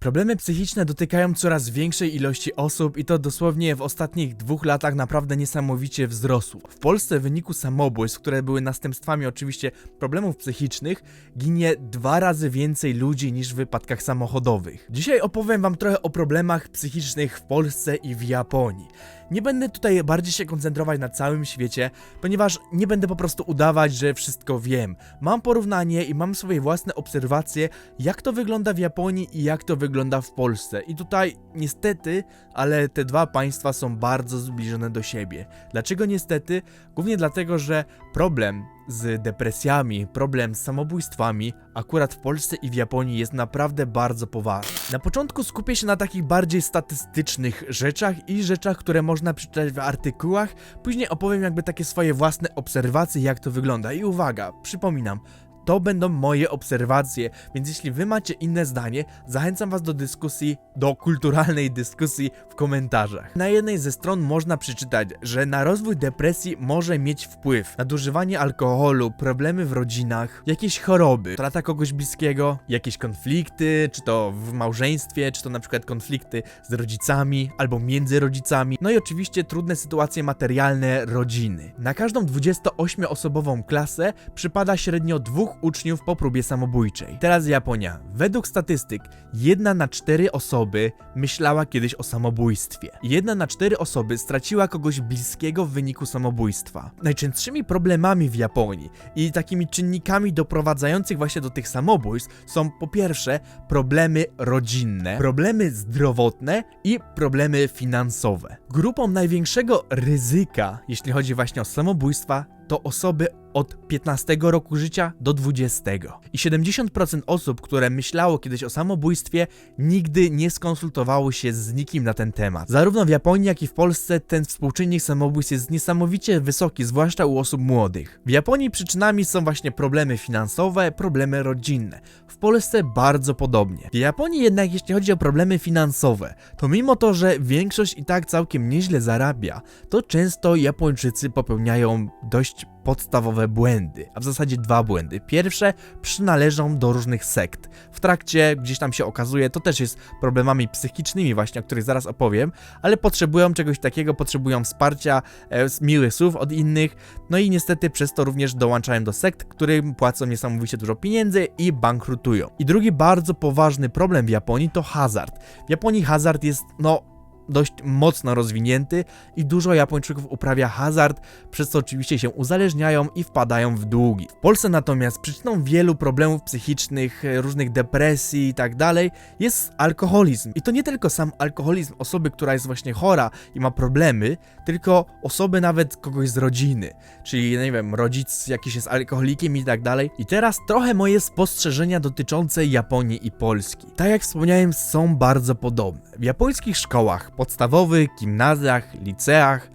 Problemy psychiczne dotykają coraz większej ilości osób i to dosłownie w ostatnich dwóch latach naprawdę niesamowicie wzrosło. W Polsce w wyniku samobójstw, które były następstwami oczywiście problemów psychicznych, ginie dwa razy więcej ludzi niż w wypadkach samochodowych. Dzisiaj opowiem wam trochę o problemach psychicznych w Polsce i w Japonii. Nie będę tutaj bardziej się koncentrować na całym świecie, ponieważ nie będę po prostu udawać, że wszystko wiem. Mam porównanie i mam swoje własne obserwacje, jak to wygląda w Japonii i jak to wygląda w Polsce. I tutaj niestety, ale te dwa państwa są bardzo zbliżone do siebie. Dlaczego niestety? Głównie dlatego, że problem z depresjami, problem z samobójstwami akurat w Polsce i w Japonii jest naprawdę bardzo poważny. Na początku skupię się na takich bardziej statystycznych rzeczach i rzeczach, które można przeczytać w artykułach, później opowiem jakby takie swoje własne obserwacje, jak to wygląda. I uwaga, przypominam, to będą moje obserwacje, więc jeśli wy macie inne zdanie, zachęcam was do dyskusji, do kulturalnej dyskusji w komentarzach. Na jednej ze stron można przeczytać, że na rozwój depresji może mieć wpływ nadużywanie alkoholu, problemy w rodzinach, jakieś choroby, strata kogoś bliskiego, jakieś konflikty, czy to w małżeństwie, czy to na przykład konflikty z rodzicami albo między rodzicami, no i oczywiście trudne sytuacje materialne rodziny. Na każdą 28-osobową klasę przypada średnio dwóch uczniów po próbie samobójczej. Teraz Japonia. Według statystyk, jedna na cztery osoby myślała kiedyś o samobójstwie. Jedna na cztery osoby straciła kogoś bliskiego w wyniku samobójstwa. Najczęstszymi problemami w Japonii i takimi czynnikami doprowadzających właśnie do tych samobójstw są po pierwsze problemy rodzinne, problemy zdrowotne i problemy finansowe. Grupą największego ryzyka, jeśli chodzi właśnie o samobójstwa, to osoby od 15 roku życia do 20. I 70% osób, które myślało kiedyś o samobójstwie, nigdy nie skonsultowało się z nikim na ten temat. Zarówno w Japonii, jak i w Polsce ten współczynnik samobójstw jest niesamowicie wysoki, zwłaszcza u osób młodych. W Japonii przyczynami są właśnie problemy finansowe, problemy rodzinne. W Polsce bardzo podobnie. W Japonii jednak, jeśli chodzi o problemy finansowe, to mimo to, że większość i tak całkiem nieźle zarabia, to często Japończycy popełniają dość podstawowe błędy, a w zasadzie dwa błędy. Pierwsze, przynależą do różnych sekt. W trakcie gdzieś tam się okazuje, to też jest problemami psychicznymi właśnie, o których zaraz opowiem, ale potrzebują czegoś takiego, potrzebują wsparcia, e, miłych słów od innych, no i niestety przez to również dołączają do sekt, którym płacą niesamowicie dużo pieniędzy i bankrutują. I drugi bardzo poważny problem w Japonii to hazard. W Japonii hazard jest, no, dość mocno rozwinięty i dużo Japończyków uprawia hazard, przez co oczywiście się uzależniają i wpadają w długi. W Polsce natomiast przyczyną wielu problemów psychicznych, e, różnych depresji i tak dalej jest alkoholizm. I to nie tylko sam alkoholizm osoby, która jest właśnie chora i ma problemy, tylko osoby nawet kogoś z rodziny, czyli nie wiem, rodzic jakiś jest alkoholikiem i tak dalej. I teraz trochę moje spostrzeżenia dotyczące Japonii i Polski. Tak jak wspomniałem, są bardzo podobne. W japońskich szkołach podstawowych, gimnazjach, liceach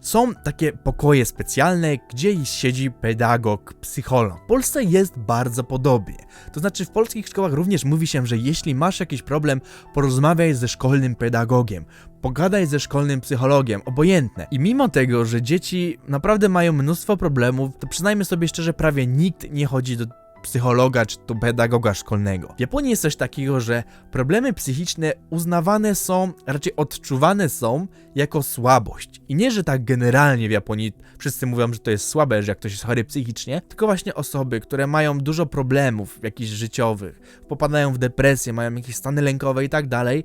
są takie pokoje specjalne, gdzie siedzi pedagog, psycholog. W Polsce jest bardzo podobnie. To znaczy w polskich szkołach również mówi się, że jeśli masz jakiś problem, porozmawiaj ze szkolnym pedagogiem. Pogadaj ze szkolnym psychologiem, obojętne. I mimo tego, że dzieci naprawdę mają mnóstwo problemów, to przyznajmy sobie szczerze, prawie nikt nie chodzi do psychologa czy to pedagoga szkolnego. W Japonii jest coś takiego, że problemy psychiczne uznawane są, raczej odczuwane są jako słabość. I nie, że tak generalnie w Japonii wszyscy mówią, że to jest słabe, że jak ktoś jest chory psychicznie, tylko właśnie osoby, które mają dużo problemów jakichś życiowych, popadają w depresję, mają jakieś stany lękowe i tak dalej,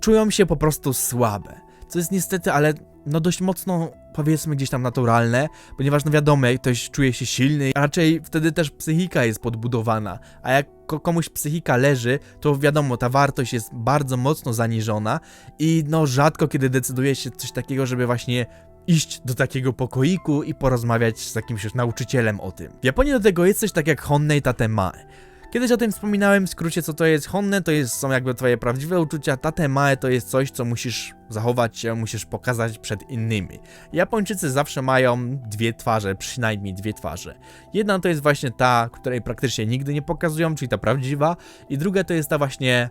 czują się po prostu słabe. Co jest niestety, ale no dość mocno powiedzmy gdzieś tam naturalne, ponieważ no wiadomo, jak ktoś czuje się silny, raczej wtedy też psychika jest podbudowana, a jak ko- komuś psychika leży, to wiadomo, ta wartość jest bardzo mocno zaniżona i no rzadko kiedy decyduje się coś takiego, żeby właśnie iść do takiego pokoiku i porozmawiać z jakimś już nauczycielem o tym. W Japonii do tego jest coś tak jak Honnei Tatemae. Kiedyś o tym wspominałem, w skrócie co to jest Honne, to jest, są jakby twoje prawdziwe uczucia, Tatemae to jest coś, co musisz zachować się, musisz pokazać przed innymi. Japończycy zawsze mają dwie twarze, przynajmniej dwie twarze. Jedna to jest właśnie ta, której praktycznie nigdy nie pokazują, czyli ta prawdziwa, i druga to jest ta właśnie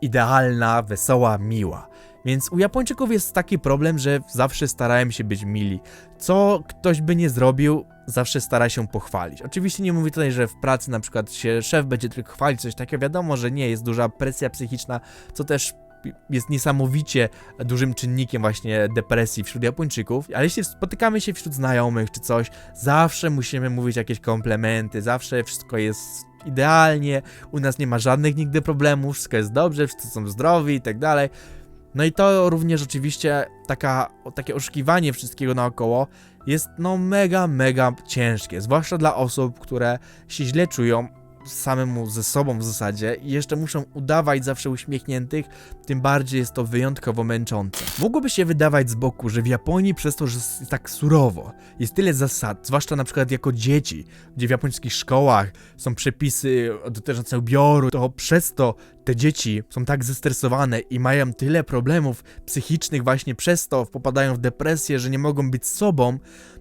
idealna, wesoła, miła. Więc u Japończyków jest taki problem, że zawsze starają się być mili. Co ktoś by nie zrobił, zawsze stara się pochwalić. Oczywiście nie mówię tutaj, że w pracy na przykład się szef będzie tylko chwalić, coś takiego. Wiadomo, że nie, jest duża presja psychiczna, co też jest niesamowicie dużym czynnikiem właśnie depresji wśród Japończyków, ale jeśli spotykamy się wśród znajomych czy coś, zawsze musimy mówić jakieś komplementy, zawsze wszystko jest idealnie, u nas nie ma żadnych nigdy problemów, wszystko jest dobrze, wszyscy są zdrowi i tak dalej. No i to również oczywiście taka, takie oszukiwanie wszystkiego naokoło jest no mega, mega ciężkie, zwłaszcza dla osób, które się źle czują samemu ze sobą w zasadzie i jeszcze muszą udawać zawsze uśmiechniętych, tym bardziej jest to wyjątkowo męczące. Mogłoby się wydawać z boku, że w Japonii przez to, że jest tak surowo, jest tyle zasad, zwłaszcza na przykład jako dzieci, gdzie w japońskich szkołach są przepisy dotyczące ubioru, to przez to te dzieci są tak zestresowane i mają tyle problemów psychicznych właśnie przez to, popadają w depresję, że nie mogą być sobą,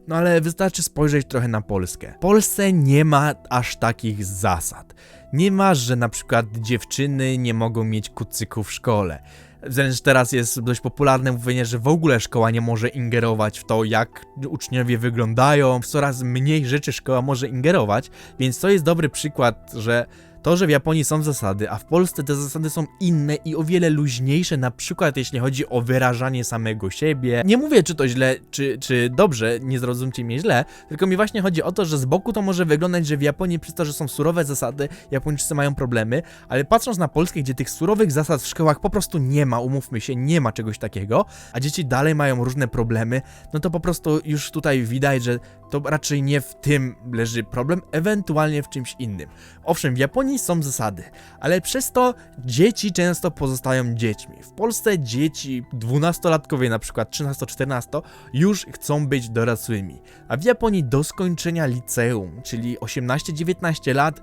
no ale wystarczy spojrzeć trochę na Polskę. W Polsce nie ma aż takich zasad. Nie ma, że na przykład dziewczyny nie mogą mieć kucyków w szkole. Wręcz teraz jest dość popularne mówienie, że w ogóle szkoła nie może ingerować w to, jak uczniowie wyglądają. W coraz mniej rzeczy szkoła może ingerować, więc to jest dobry przykład, że to, że w Japonii są zasady, a w Polsce te zasady są inne i o wiele luźniejsze, na przykład jeśli chodzi o wyrażanie samego siebie. Nie mówię, czy to źle, czy, czy dobrze, nie zrozumcie mnie źle, tylko mi właśnie chodzi o to, że z boku to może wyglądać, że w Japonii przez to, że są surowe zasady, Japończycy mają problemy, ale patrząc na Polskę, gdzie tych surowych zasad w szkołach po prostu nie ma, umówmy się, nie ma czegoś takiego, a dzieci dalej mają różne problemy, no to po prostu już tutaj widać, że to raczej nie w tym leży problem, ewentualnie w czymś innym. Owszem, w Japonii są zasady, ale przez to dzieci często pozostają dziećmi. W Polsce dzieci 12-latkowie, na przykład 13-14, już chcą być dorosłymi, a w Japonii do skończenia liceum, czyli 18-19 lat,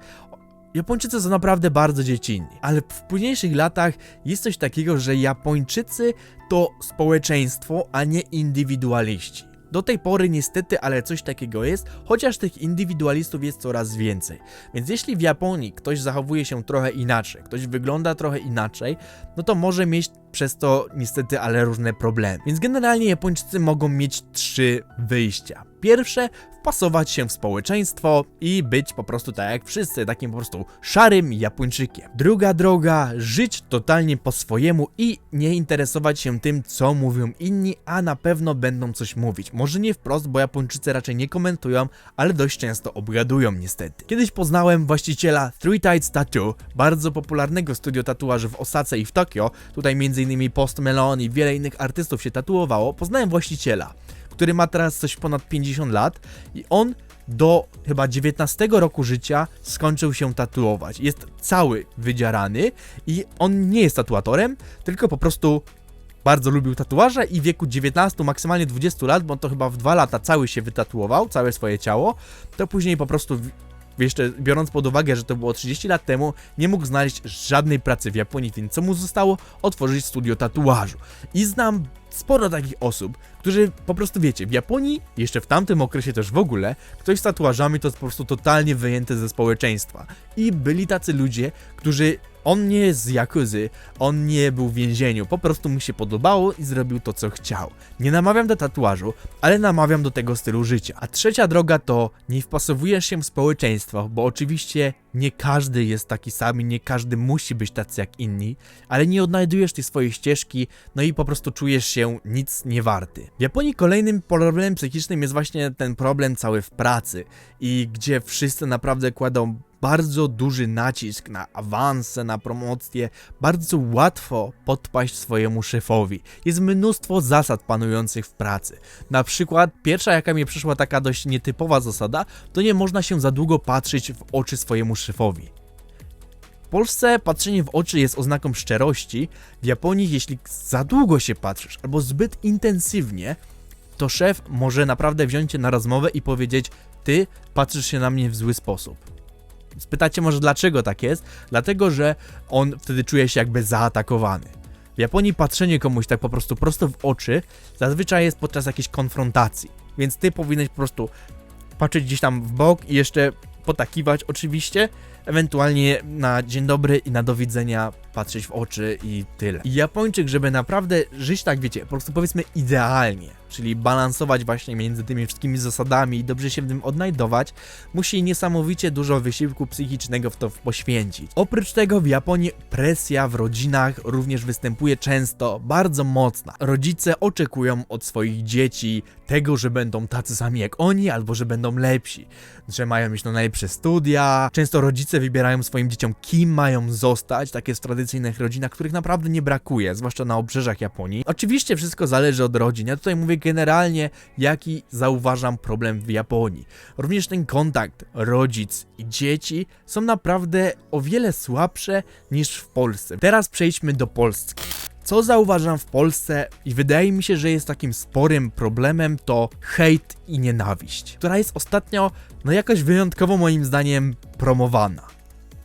Japończycy są naprawdę bardzo dziecinni, ale w późniejszych latach jest coś takiego, że Japończycy to społeczeństwo, a nie indywidualiści. Do tej pory niestety, ale coś takiego jest, chociaż tych indywidualistów jest coraz więcej. Więc jeśli w Japonii ktoś zachowuje się trochę inaczej, ktoś wygląda trochę inaczej, no to może mieć przez to niestety ale różne problemy. Więc generalnie Japończycy mogą mieć trzy wyjścia. Pierwsze, wpasować się w społeczeństwo i być po prostu tak jak wszyscy, takim po prostu szarym Japończykiem. Druga droga, żyć totalnie po swojemu i nie interesować się tym, co mówią inni, a na pewno będą coś mówić. Może nie wprost, bo Japończycy raczej nie komentują, ale dość często obgadują niestety. Kiedyś poznałem właściciela Three Tides Tattoo, bardzo popularnego studio tatuaży w Osace i w Tokio. Tutaj m.in. Post Melon i wiele innych artystów się tatuowało. Poznałem właściciela który ma teraz coś ponad 50 lat i on do chyba 19 roku życia skończył się tatuować. Jest cały wydzierany i on nie jest tatuatorem, tylko po prostu bardzo lubił tatuaże i w wieku 19, maksymalnie 20 lat, bo on to chyba w 2 lata cały się wytatuował, całe swoje ciało, to później po prostu w- jeszcze biorąc pod uwagę, że to było 30 lat temu, nie mógł znaleźć żadnej pracy w Japonii, więc co mu zostało? Otworzyć studio tatuażu. I znam sporo takich osób, którzy po prostu wiecie, w Japonii, jeszcze w tamtym okresie też w ogóle, ktoś z tatuażami to jest po prostu totalnie wyjęty ze społeczeństwa. I byli tacy ludzie, którzy on nie jest z Jakuzy, on nie był w więzieniu, po prostu mu się podobało i zrobił to, co chciał. Nie namawiam do tatuażu, ale namawiam do tego stylu życia. A trzecia droga to nie wpasowujesz się w społeczeństwo, bo oczywiście nie każdy jest taki sam i nie każdy musi być tacy jak inni, ale nie odnajdujesz tej swojej ścieżki, no i po prostu czujesz się nic nie warty. W Japonii kolejnym problemem psychicznym jest właśnie ten problem cały w pracy i gdzie wszyscy naprawdę kładą bardzo duży nacisk na awanse, na promocje, bardzo łatwo podpaść swojemu szefowi. Jest mnóstwo zasad panujących w pracy. Na przykład, pierwsza jaka mi przyszła taka dość nietypowa zasada, to nie można się za długo patrzeć w oczy swojemu szefowi. W Polsce patrzenie w oczy jest oznaką szczerości, w Japonii jeśli za długo się patrzysz albo zbyt intensywnie, to szef może naprawdę wziąć cię na rozmowę i powiedzieć: Ty patrzysz się na mnie w zły sposób. Spytacie może dlaczego tak jest? Dlatego, że on wtedy czuje się jakby zaatakowany. W Japonii patrzenie komuś tak po prostu prosto w oczy zazwyczaj jest podczas jakiejś konfrontacji. Więc ty powinieneś po prostu patrzeć gdzieś tam w bok i jeszcze potakiwać oczywiście, ewentualnie na dzień dobry i na do widzenia patrzeć w oczy i tyle. I Japończyk, żeby naprawdę żyć tak, wiecie, po prostu powiedzmy idealnie, czyli balansować właśnie między tymi wszystkimi zasadami i dobrze się w tym odnajdować, musi niesamowicie dużo wysiłku psychicznego w to poświęcić. Oprócz tego w Japonii presja w rodzinach również występuje często, bardzo mocna. Rodzice oczekują od swoich dzieci tego, że będą tacy sami jak oni, albo że będą lepsi, że mają na najlepsze studia. Często rodzice wybierają swoim dzieciom, kim mają zostać, tak jest w tradycyjnych rodzinach, których naprawdę nie brakuje, zwłaszcza na obrzeżach Japonii. Oczywiście wszystko zależy od rodzin. Ja tutaj mówię generalnie, jaki zauważam problem w Japonii. Również ten kontakt rodzic i dzieci są naprawdę o wiele słabsze niż w Polsce. Teraz przejdźmy do Polski. Co zauważam w Polsce i wydaje mi się, że jest takim sporym problemem, to hejt i nienawiść, która jest ostatnio, no jakoś wyjątkowo moim zdaniem promowana.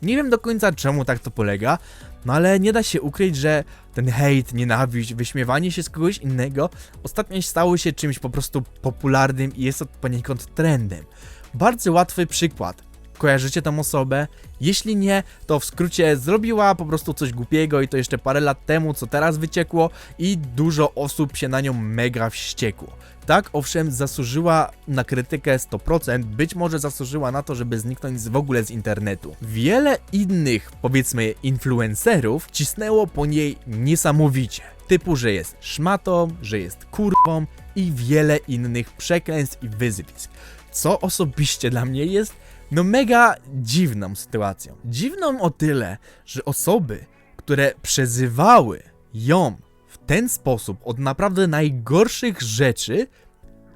Nie wiem do końca czemu tak to polega, no ale nie da się ukryć, że ten hejt, nienawiść, wyśmiewanie się z kogoś innego ostatnio stało się czymś po prostu popularnym i jest to poniekąd trendem. Bardzo łatwy przykład. Kojarzycie tą osobę? Jeśli nie, to w skrócie zrobiła po prostu coś głupiego i to jeszcze parę lat temu, co teraz wyciekło i dużo osób się na nią mega wściekło. Tak, owszem, zasłużyła na krytykę 100%, być może zasłużyła na to, żeby zniknąć w ogóle z internetu. Wiele innych, powiedzmy, influencerów cisnęło po niej niesamowicie. Typu, że jest szmatą, że jest kurwą i wiele innych przekleństw i wyzwisk. Co osobiście dla mnie jest no mega dziwną sytuacją. Dziwną o tyle, że osoby, które przezywały ją w ten sposób od naprawdę najgorszych rzeczy,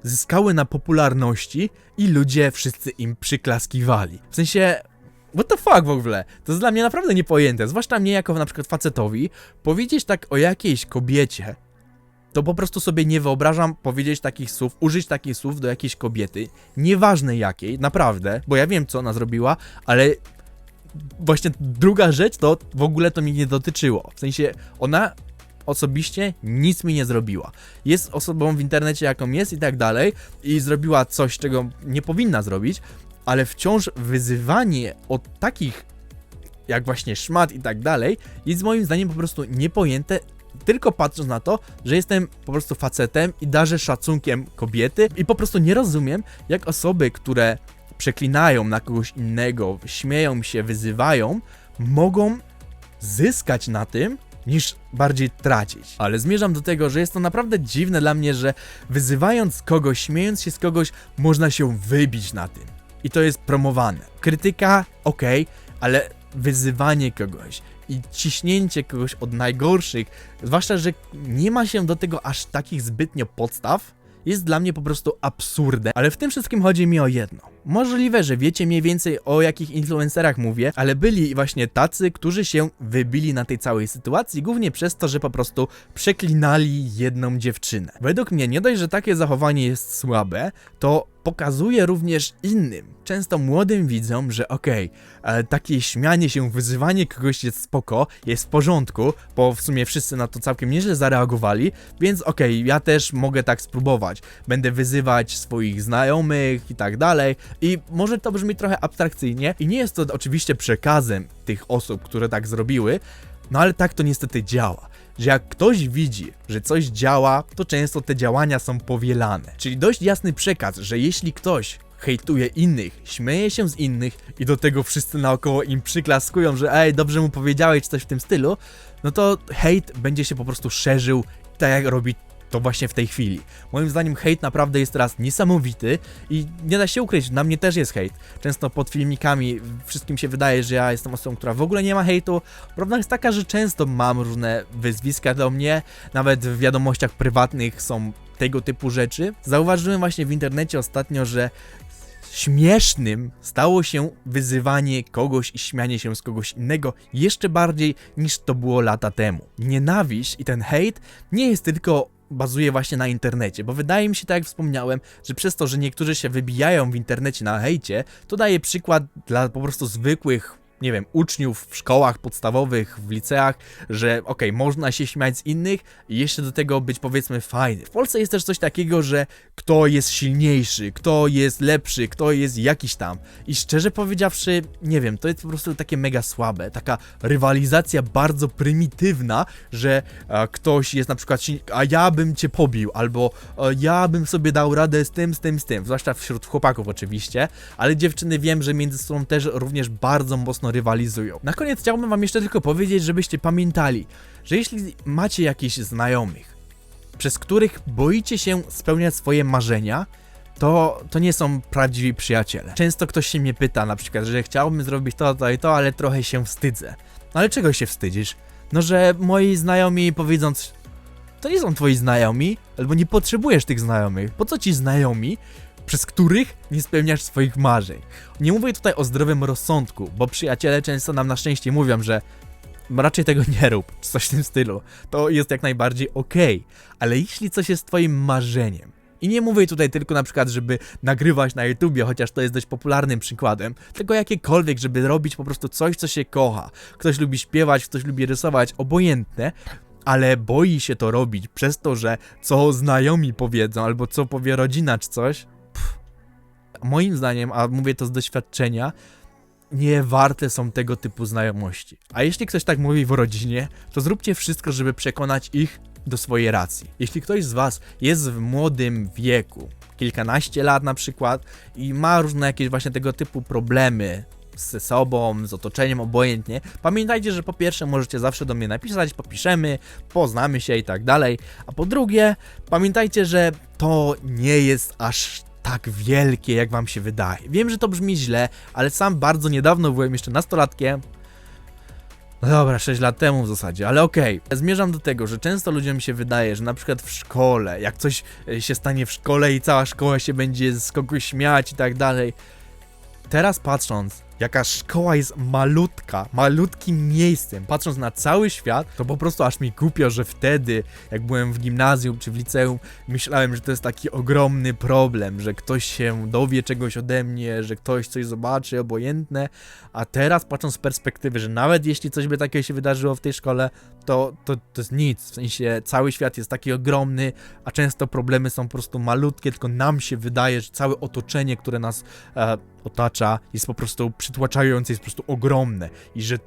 zyskały na popularności i ludzie wszyscy im przyklaskiwali. W sensie, what the fuck w ogóle? To jest dla mnie naprawdę niepojęte, zwłaszcza mnie jako na przykład facetowi, powiedzieć tak o jakiejś kobiecie, to po prostu sobie nie wyobrażam powiedzieć takich słów, użyć takich słów do jakiejś kobiety, nieważne jakiej, naprawdę, bo ja wiem co ona zrobiła, ale właśnie druga rzecz to w ogóle to mnie nie dotyczyło. W sensie ona osobiście nic mi nie zrobiła. Jest osobą w internecie jaką jest i tak dalej i zrobiła coś, czego nie powinna zrobić, ale wciąż wyzywanie od takich jak właśnie szmat i tak dalej jest moim zdaniem po prostu niepojęte tylko patrząc na to, że jestem po prostu facetem i darzę szacunkiem kobiety i po prostu nie rozumiem, jak osoby, które przeklinają na kogoś innego, śmieją się, wyzywają, mogą zyskać na tym, niż bardziej tracić. Ale zmierzam do tego, że jest to naprawdę dziwne dla mnie, że wyzywając kogoś, śmiejąc się z kogoś, można się wybić na tym. I to jest promowane. Krytyka, okej, ale wyzywanie kogoś i ciśnięcie kogoś od najgorszych, zwłaszcza, że nie ma się do tego aż takich zbytnio podstaw, jest dla mnie po prostu absurdem. Ale w tym wszystkim chodzi mi o jedno. Możliwe, że wiecie mniej więcej o jakich influencerach mówię, ale byli właśnie tacy, którzy się wybili na tej całej sytuacji, głównie przez to, że po prostu przeklinali jedną dziewczynę. Według mnie nie dość, że takie zachowanie jest słabe, to pokazuje również innym, często młodym widzom, że okej, e, takie śmianie się, wyzywanie kogoś jest spoko, jest w porządku, bo w sumie wszyscy na to całkiem nieźle zareagowali, więc okej, ja też mogę tak spróbować. Będę wyzywać swoich znajomych i tak dalej. I może to brzmi trochę abstrakcyjnie i nie jest to oczywiście przekazem tych osób, które tak zrobiły, no ale tak to niestety działa. Że jak ktoś widzi, że coś działa, to często te działania są powielane. Czyli dość jasny przekaz, że jeśli ktoś hejtuje innych, śmieje się z innych i do tego wszyscy naokoło im przyklaskują, że ej, dobrze mu powiedziałeś coś w tym stylu, no to hejt będzie się po prostu szerzył tak jak robi to właśnie w tej chwili. Moim zdaniem hejt naprawdę jest teraz niesamowity i nie da się ukryć, na mnie też jest hejt. Często pod filmikami wszystkim się wydaje, że ja jestem osobą, która w ogóle nie ma hejtu. Prawda jest taka, że często mam różne wyzwiska do mnie, nawet w wiadomościach prywatnych są tego typu rzeczy. Zauważyłem właśnie w internecie ostatnio, że śmiesznym stało się wyzywanie kogoś i śmianie się z kogoś innego jeszcze bardziej niż to było lata temu. Nienawiść i ten hejt nie jest tylko bazuje właśnie na internecie, bo wydaje mi się, tak jak wspomniałem, że przez to, że niektórzy się wybijają w internecie na hejcie, to daje przykład dla po prostu zwykłych nie wiem, uczniów w szkołach podstawowych, w liceach, że okej, można się śmiać z innych i jeszcze do tego być powiedzmy fajny. W Polsce jest też coś takiego, że kto jest silniejszy, kto jest lepszy, kto jest jakiś tam. I szczerze powiedziawszy, nie wiem, to jest po prostu takie mega słabe, taka rywalizacja bardzo prymitywna, że e, ktoś jest na przykład a ja bym cię pobił, albo e, ja bym sobie dał radę z tym, z tym, z tym, zwłaszcza wśród chłopaków oczywiście, ale dziewczyny wiem, że między sobą też również bardzo mocno rywalizują. Na koniec chciałbym wam jeszcze tylko powiedzieć, żebyście pamiętali, że jeśli macie jakichś znajomych, przez których boicie się spełniać swoje marzenia, to, to nie są prawdziwi przyjaciele. Często ktoś się mnie pyta na przykład, że chciałbym zrobić to, to i to, ale trochę się wstydzę. No ale czego się wstydzisz? No, że moi znajomi powiedzą, c- to nie są twoi znajomi, albo nie potrzebujesz tych znajomych. Po co ci znajomi, przez których nie spełniasz swoich marzeń? Nie mówię tutaj o zdrowym rozsądku, bo przyjaciele często nam na szczęście mówią, że raczej tego nie rób, czy coś w tym stylu. To jest jak najbardziej okej, ale jeśli coś jest twoim marzeniem, i nie mówię tutaj tylko na przykład, żeby nagrywać na YouTubie, chociaż to jest dość popularnym przykładem, tylko jakiekolwiek, żeby robić po prostu coś, co się kocha. Ktoś lubi śpiewać, ktoś lubi rysować, obojętne, ale boi się to robić przez to, że co znajomi powiedzą, albo co powie rodzina, czy coś. Moim zdaniem, a mówię to z doświadczenia, nie warte są tego typu znajomości. A jeśli ktoś tak mówi w rodzinie, to zróbcie wszystko, żeby przekonać ich do swojej racji. Jeśli ktoś z Was jest w młodym wieku, kilkanaście lat na przykład, i ma różne jakieś właśnie tego typu problemy ze sobą, z otoczeniem, obojętnie, pamiętajcie, że po pierwsze możecie zawsze do mnie napisać, popiszemy, poznamy się i tak dalej, a po drugie, pamiętajcie, że to nie jest aż tak wielkie, jak wam się wydaje. Wiem, że to brzmi źle, ale sam bardzo niedawno byłem jeszcze nastolatkiem. No dobra, 6 lat temu w zasadzie, ale okej. Zmierzam do tego, że często ludziom się wydaje, że na przykład w szkole, jak coś e, się stanie w szkole i cała szkoła się będzie z kogoś śmiać i tak dalej. Teraz patrząc, jaka szkoła jest malutka, malutkim miejscem, patrząc na cały świat, to po prostu aż mi głupio, że wtedy, jak byłem w gimnazjum czy w liceum, myślałem, że to jest taki ogromny problem, że ktoś się dowie czegoś ode mnie, że ktoś coś zobaczy, obojętne, a teraz patrząc z perspektywy, że nawet jeśli coś by takiego się wydarzyło w tej szkole, to, to, to jest nic, w sensie cały świat jest taki ogromny, a często problemy są po prostu malutkie, tylko nam się wydaje, że całe otoczenie, które nas e, otacza, jest po prostu przytłaczające, jest po prostu ogromne i że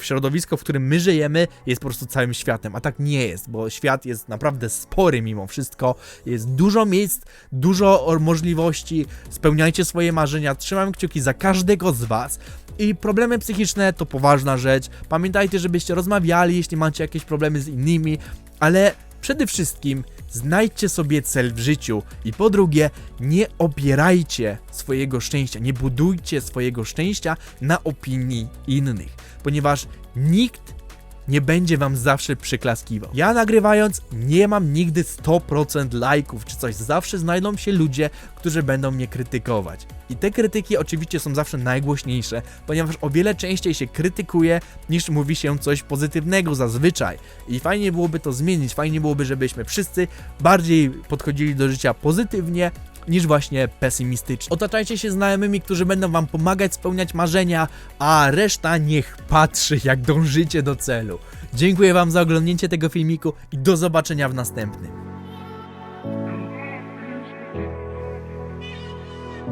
środowisko, w którym my żyjemy, jest po prostu całym światem, a tak nie jest, bo świat jest naprawdę spory mimo wszystko, jest dużo miejsc, dużo możliwości, spełniajcie swoje marzenia, trzymam kciuki za każdego z was. I problemy psychiczne to poważna rzecz, pamiętajcie, żebyście rozmawiali, jeśli macie jakieś problemy z innymi, ale przede wszystkim znajdźcie sobie cel w życiu i po drugie, nie opierajcie swojego szczęścia, nie budujcie swojego szczęścia na opinii innych, ponieważ nikt nie będzie wam zawsze przyklaskiwał. Ja nagrywając nie mam nigdy 100% lajków czy coś, zawsze znajdą się ludzie, którzy będą mnie krytykować. I te krytyki oczywiście są zawsze najgłośniejsze, ponieważ o wiele częściej się krytykuje niż mówi się coś pozytywnego zazwyczaj. I fajnie byłoby to zmienić, fajnie byłoby, żebyśmy wszyscy bardziej podchodzili do życia pozytywnie, niż właśnie pesymistycznie. Otaczajcie się znajomymi, którzy będą wam pomagać spełniać marzenia, a reszta niech patrzy, jak dążycie do celu. Dziękuję wam za oglądnięcie tego filmiku i do zobaczenia w następnym.